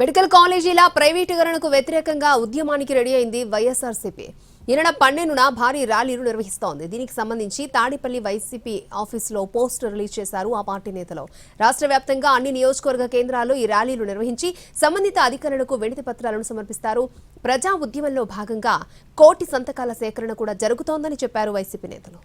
Medical కాలేజీల ప్రైవేటీకరణకు వ్యతిరేకంగా ఉద్యమానికి రెడీ అయింది వైఎస్ఆర్సీపీ. ఈ పన్నెండున భారీ ర్యాలీలు నిర్వహిస్తోంది. దీనికి సంబంధించి తాడిపల్లి వైసీపీ ఆఫీసులో పోస్టర్ రిలీజ్ చేశారు ఆ పార్టీ నేతలు. రాష్ట్ర వ్యాప్తంగా అన్ని నియోజకవర్గ కేంద్రాల్లో ఈ ర్యాలీలు నిర్వహించి సంబంధిత అధికారులకు వినతి పత్రాలను సమర్పిస్తారు. ప్రజా ఉద్యమంలో భాగంగా కోటి సంతకాల సేకరణ కూడా జరుగుతోందని చెప్పారు వైసీపీ నేతలు.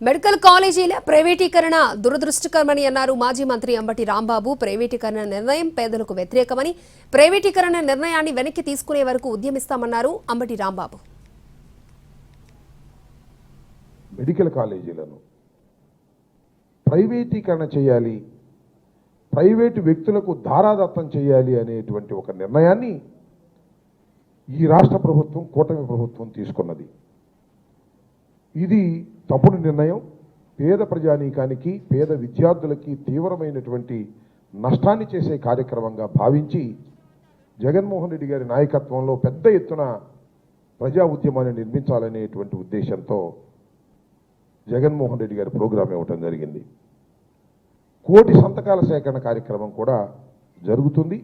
మెడికల్ కాలేజీల ప్రైవేటీకరణ దురదృష్టకరమని అన్నారు మాజీ మంత్రి అంబటి రాంబాబు. ప్రైవేటీకరణ నిర్ణయం పేదలకు వ్యతిరేకమని ప్రైవేటీకరణ నిర్ణయాన్ని వెనక్కి తీసుకునే వరకు ఉద్యమిస్తామన్నారు అంబటి రాంబాబు. మెడికల్ కాలేజీలను ప్రైవేటీకరణ చేయాలి ప్రైవేటు వ్యక్తులకు ధారాదత్తం చేయాలి అనేటువంటి ఒక నిర్ణయాన్ని ఈ రాష్ట్ర ప్రభుత్వం కూటమి ప్రభుత్వం తీసుకున్నది. ఇది తప్పుడు నిర్ణయం పేద ప్రజానీకానికి పేద విద్యార్థులకి తీవ్రమైనటువంటి నష్టాన్ని చేసే కార్యక్రమంగా భావించి జగన్మోహన్ రెడ్డి గారి నాయకత్వంలో పెద్ద ఎత్తున ప్రజా ఉద్యమాన్ని నిర్మించాలనేటువంటి ఉద్దేశంతో జగన్మోహన్ రెడ్డి గారి ప్రోగ్రాం ఇవ్వటం జరిగింది. కోటి సంతకాల సేకరణ కార్యక్రమం కూడా జరుగుతుంది.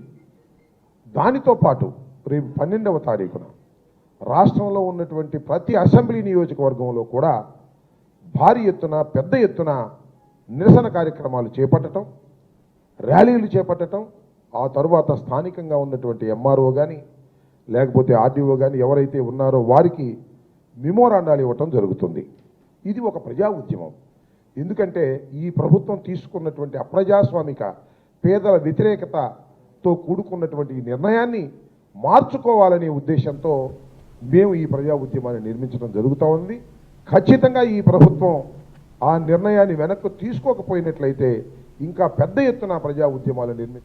దానితో పాటు రేపు పన్నెండవ తారీఖున రాష్ట్రంలో ఉన్నటువంటి ప్రతి అసెంబ్లీ నియోజకవర్గంలో కూడా భారీ ఎత్తున పెద్ద ఎత్తున నిరసన కార్యక్రమాలు చేపట్టడం ర్యాలీలు చేపట్టడం ఆ తరువాత స్థానికంగా ఉన్నటువంటి ఎంఆర్ఓ కానీ లేకపోతే ఆర్డీఓ కానీ ఎవరైతే ఉన్నారో వారికి మిమోరాండాలు ఇవ్వటం జరుగుతుంది. ఇది ఒక ప్రజా ఉద్యమం. ఎందుకంటే ఈ ప్రభుత్వం తీసుకున్నటువంటి అప్రజాస్వామిక పేదల వ్యతిరేకతతో కూడుకున్నటువంటి ఈ నిర్ణయాన్ని మార్చుకోవాలనే ఉద్దేశంతో మేము ఈ ప్రజా ఉద్యమాన్ని నిర్మించడం జరుగుతూ ఉంది. ఖచ్చితంగా ఈ ప్రభుత్వం ఆ నిర్ణయాన్ని వెనక్కు తీసుకోకపోయినట్లయితే ఇంకా పెద్ద ఎత్తున ప్రజా ఉద్యమాలు నిర్మి